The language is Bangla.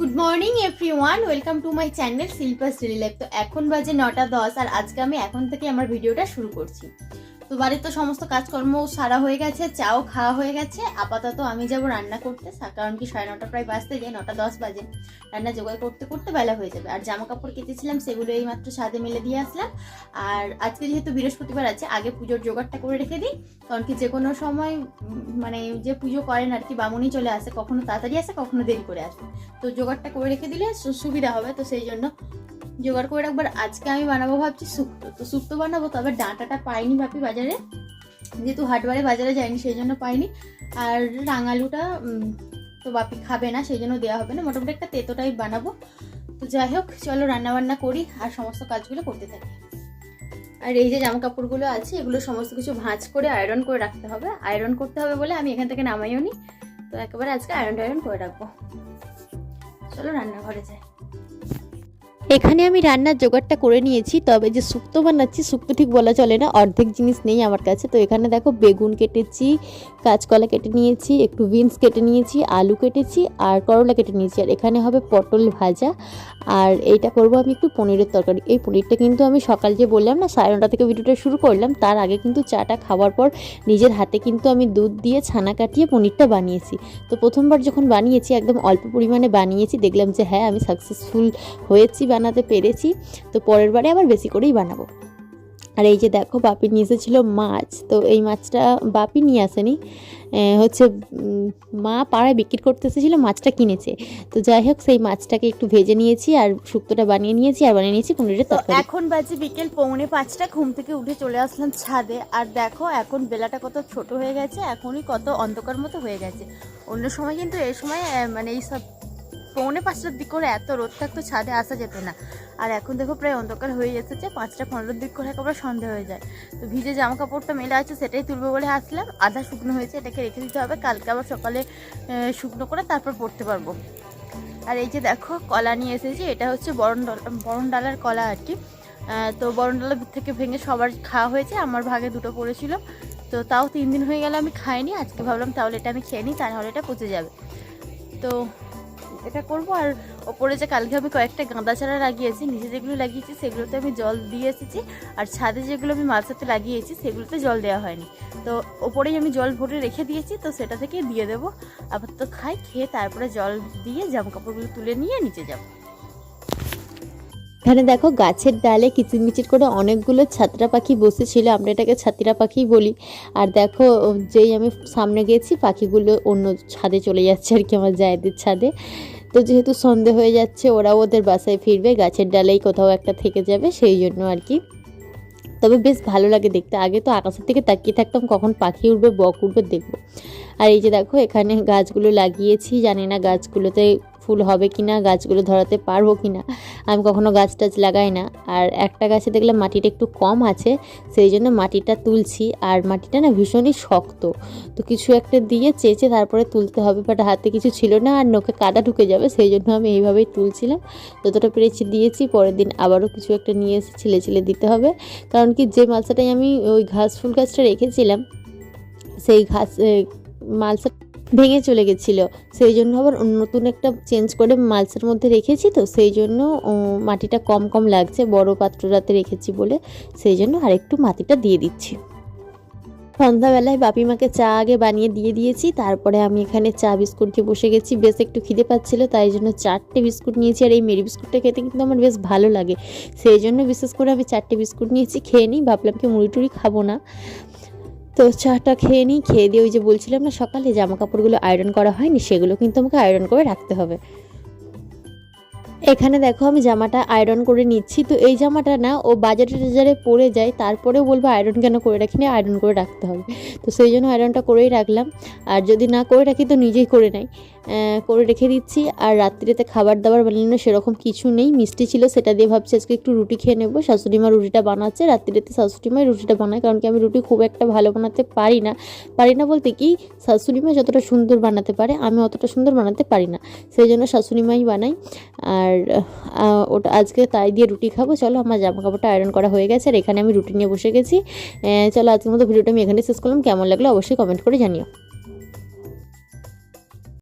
Good morning everyone welcome to my channel Shilpa's daily life তো এখন বাজে নটা দশ, আর আজকে আমি এখন থেকে আমার ভিডিওটা শুরু করছি। তো বাড়ির তো সমস্ত কাজকর্ম সারা হয়ে গেছে, চাও খাওয়া হয়ে গেছে, আপাতত আমি যাব রান্না করতে কারণ কি সাড়ে নটা প্রায় বাজতে যায় নটা দশ বাজে। রান্না জোগাড় করতে করতে বেলা হয়ে যাবে। আর জামা কাপড় কেটেছিলাম সেগুলো এই মাত্র সাদে মেলে দিয়ে আসলাম। আর আজকে যেহেতু বৃহস্পতিবার আছে, আগে পুজোর জোগাড়টা করে রেখে দিই, কারণ কি যে কোনো সময় মানে যে পুজো করেন আর কি বামুনি চলে আসে, কখনো তাড়াতাড়ি আসে, কখনো দেরি করে আসে। তো জোগাড়টা করে রেখে দিলে সুবিধা হবে, তো সেই জন্য জোগাড় করে রাখবার। আজকে আমি বানাবো ভাবছি শুক্তো। তো শুক্তো বানাবো, তবে ডাঁটাটা পাইনি ভাবি বাজারে। যেহেতু হাটবারে বাজারে যায়নি সেই জন্য পাইনি। আর রাঙালুটা তো বাপি খাবে না, সেই জন্য দেওয়া হবে না। মোটামুটি একটা তেতোটাই বানাবো। তো যাই হোক, চলো রান্না বান্না করি আর সমস্ত কাজগুলো করতে থাকি। আর এই যে জামা কাপড়গুলো আছে, এগুলো সমস্ত কিছু ভাঁজ করে আয়রন করে রাখতে হবে। আয়রন করতে হবে বলে আমি এখান থেকে নামাইও নি তো একেবারে আজকে আয়রন টায়রন করে রাখব। চলো রান্নাঘরে যাই। এখানে আমি রান্নার জোগাড়টা করে নিয়েছি, তবে যে শুক্তো বানাচ্ছি শুক্তো ঠিক বলা চলে না, অর্ধেক জিনিস নেই আমার কাছে। তো এখানে দেখো বেগুন কেটেছি, কাঁচকলা কেটে নিয়েছি, একটু বিনস কেটে নিয়েছি, আলু কেটেছি, আর করলা কেটে নিয়েছি। আর এখানে হবে পটল ভাজা, আর এইটা করব আমি একটু পনিরের তরকারি। এই পনিরটা কিন্তু আমি সকাল যে বললাম না, সাড়ে নটা থেকে ভিডিওটা শুরু করলাম, তার আগে কিন্তু চাটা খাওয়ার পর নিজের হাতে কিন্তু আমি দুধ দিয়ে ছানা কাটিয়ে পনিরটা বানিয়েছি। তো প্রথমবার যখন বানিয়েছি, একদম অল্প পরিমাণে বানিয়েছি, দেখলাম যে হ্যাঁ আমি সাকসেসফুল হয়েছি বানাতে পেরেছি তো পরের বারে আবার বেশি করেই বানাবো। আর এই যে দেখো বাপি নিয়ে এসেছিল মাছ তো এই মাছটা বাপি নিয়ে আসেনি। হচ্ছে মা পাড়ায় বিক্রি করতে এসেছিল মাছটা কিনেছে। তো যাই হোক সেই মাছটাকে একটু ভেজে নিয়েছি আর শুক্তোটা বানিয়ে নিয়েছি আর বানিয়ে নিয়েছি পনিরের তো তরকারি। এখন বাজে বিকেল পৌনে পাঁচটা ঘুম থেকে উঠে চলে আসলাম ছাদে। আর দেখো এখন বেলাটা কত ছোট হয়ে গেছে এখনই কত অন্ধকার মতো হয়ে গেছে। অন্য সময় কিন্তু এই সময় মানে এই সব পৌনে পাঁচটার দিক করে এত রোদ থাকতো, ছাদে আসা যেত না। আর এখন দেখো প্রায় অন্ধকার হয়ে এসেছে, পাঁচটা পনেরোর দিক করে একেবারে সন্ধে হয়ে যায়। তো ভিজে জামা কাপড়টা মেলে আছে, সেটাই তুলবো বলে আসলাম। আধা শুকনো হয়েছে, এটাকে রেখে দিতে হবে। কালকে আবার সকালে শুকনো করে তারপর পড়তে পারব। আর এই যে দেখো, কলা নিয়ে এসেছি, এটা হচ্ছে বরণ বরণ ডালার কলা আর কি। তো বরণ ডালা থেকে ভেঙে সবার খাওয়া হয়েছে, আমার ভাগে দুটো পড়েছিল। তো তাও তিন দিন হয়ে গেল আমি খাইনি, আজকে ভাবলাম তাহলে এটা আমি খেয়ে নিই, তাহলে এটা পচে যাবে। তো এটা করব। আর ওপরে যে কালকে আমি কয়েকটা গাঁদা চারা লাগিয়েছি, নিচে যেগুলো লাগিয়েছি, সেগুলোতে আমি জল দিয়ে এসেছি। আর ছাদে যেগুলো আমি মালসাতে লাগিয়েছি, সেগুলোতে জল দেওয়া হয়নি। তো ওপরেই আমি জল ভরে রেখে দিয়েছি, তো সেটা থেকে দিয়ে দেবো। আবার তো খাই, খেয়ে তারপরে জল দিয়ে জামা কাপড়গুলো তুলে নিয়ে নিচে যাব। এখানে দেখো, গাছের ডালে কিচিরমিচির করে অনেকগুলো ছাত্রা পাখি বসেছিল। আমরা এটাকে ছাত্রা পাখি বলি। আর দেখো, যেই আমি সামনে গেছি পাখিগুলো অন্য ছাদে চলে যাচ্ছে আর কি, আমার জায়দের ছাদে। তো যেহেতু সন্ধে হয়ে যাচ্ছে, ওরাও ওদের বাসায় ফিরবে, গাছের ডালেই কোথাও একটা থেকে যাবে, সেই জন্য আর কি। তবে বেশ ভালো লাগে দেখতে। আগে তো আকাশের থেকে তাকিয়ে থাকতাম, কখন পাখি উঠবে বক উঠবে দেখব। আর এই যে দেখো, এখানে গাছগুলো লাগিয়েছি, জানি না গাছগুলোতে ফুল হবে কি না গাছগুলো ধরাতে পারব কি না আমি কখনো গাছ টাছ লাগাই না। আর একটা গাছে দেখলাম মাটিটা একটু কম আছে, সেই জন্য মাটিটা তুলছি। আর মাটিটা না ভীষণই শক্ত। তো কিছু একটা দিয়ে চেঁচে তারপরে তুলতে হবে বাট হাতে কিছু ছিল না আর নোকে কাদা ঢুকে যাবে, সেই জন্য আমি এইভাবেই তুলছিলাম। যতটা পেরেছি দিয়েছি, পরের দিন আবারও কিছু একটা নিয়ে এসে ছিলে ছিলে দিতে হবে। কারণ কি, যে মালসাটাই আমি ওই ঘাস ফুল গাছটা রেখেছিলাম, সেই ঘাস মালসা ভেঙে চলে গেছিল। সেই জন্য আবার নতুন একটা চেঞ্জ করে মালসার মধ্যে রেখেছি তো, সেই জন্য মাটিটা কম কম লাগছে, বড় পাত্রটাতে রেখেছি বলে। সেই জন্য আরেকটু মাটিটা দিয়ে দিচ্ছি। সন্ধ্যাবেলায় বাপিমাকে চা আগে বানিয়ে দিয়ে দিয়েছি, তারপরে আমি এখানে চা বিস্কুট দিয়ে বসে গেছি। বেশ একটু খিদে পাচ্ছিল, তাই জন্য চারটে বিস্কুট নিয়েছি, আর এই মেরি বিস্কুটটা খেতে কিন্তু আমার বেশ ভালো লাগে। সেই জন্য বিশেষ করে আমি চারটে বিস্কুট নিয়েছি, খেয়ে নিই, ভাবলাম কি মুড়ি টুড়ি খাব না। তো চাটা খেয়ে নিই, খেয়ে দিয়ে ওই যে বলছিলাম না সকালে জামা কাপড়গুলো আয়রন করা হয়নি, সেগুলো কিন্তু আমাকে আয়রন করে রাখতে হবে। এখানে দেখো আমি জামাটা আয়রন করে নিচ্ছি, তো এই জামাটা না ও বাজারে টাজারে পরে যায়, তারপরেও বলব আয়রন কেন করে রাখিনি আয়রন করে রাখতে হবে। তো সেই জন্য আয়রনটা করেই রাখলাম, আর যদি না করে রাখি তো নিজেই করে নেয়। করে রেখে দিচ্ছি। আর রাত্রিতে খাবার দাবার বানানো সেরকম কিছু নেই। মিষ্টি ছিল, সেটা দিয়ে ভাবছি আজকে একটু রুটি খেয়ে নেব। শাশুড়ি মা রুটিটা বানাচ্ছে। রাত্রিতে শাশুড়ি মাই রুটিটা বানায়, কারণ কি আমি রুটি খুব একটা ভালো বানাতে পারি না। পারি না বলতে কি শাশুড়ি মা যতটা সুন্দর বানাতে পারে, আমি অতটা সুন্দর বানাতে পারি না। সেই জন্য শাশুড়ি মাই বানাই। আর ওটা আজকে তাই দিয়ে রুটি খাব। চলো, আমার জামা কাপড়টা আয়রন করা হয়ে গেছে, আর এখানে আমি রুটি নিয়ে বসে গেছি। চলো, আজকের মতো ভিডিওটা আমি এখানে শেষ করলাম। কেমন লাগল অবশ্যই কমেন্ট করে জানিও।